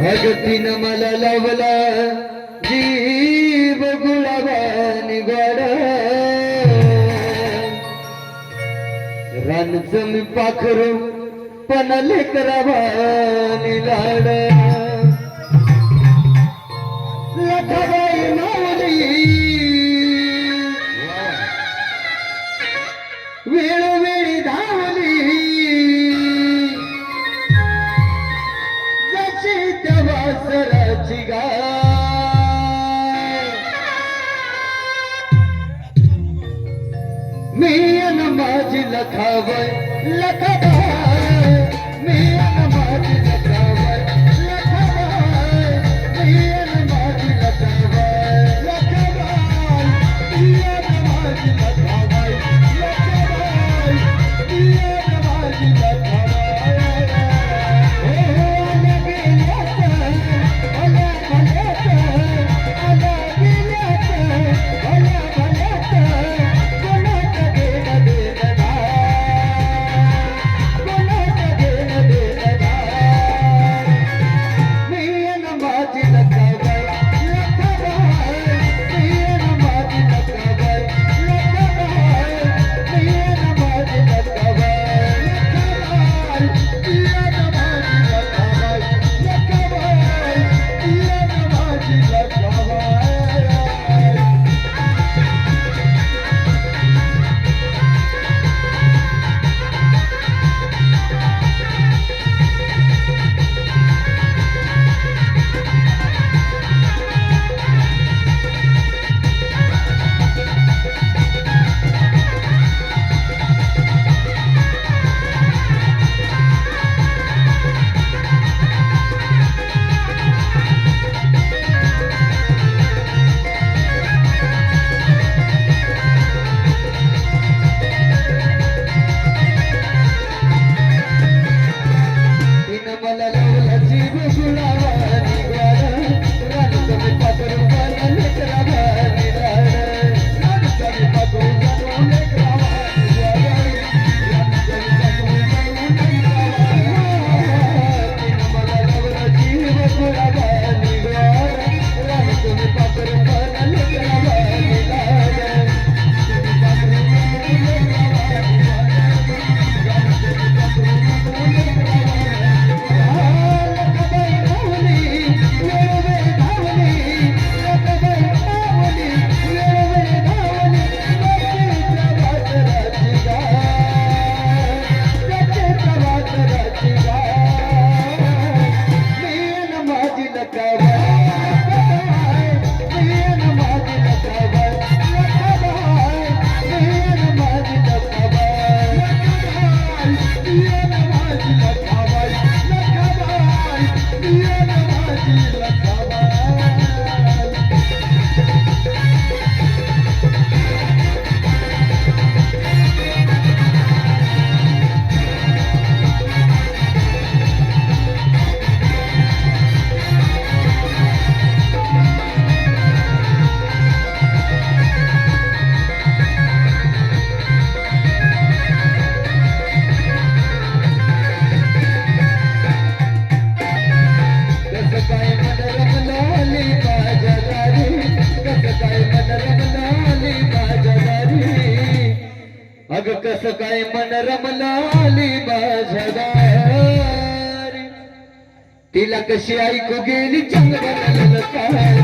भगतीन मला लावला जीव गुलाबानी गड। रानच मी पाखरू पण लेकरावा नहीं अनमाज़ लखावे लखावे। कस काय मन रमलाली माझ्या तिला कशी ऐकू गेली? चंद्र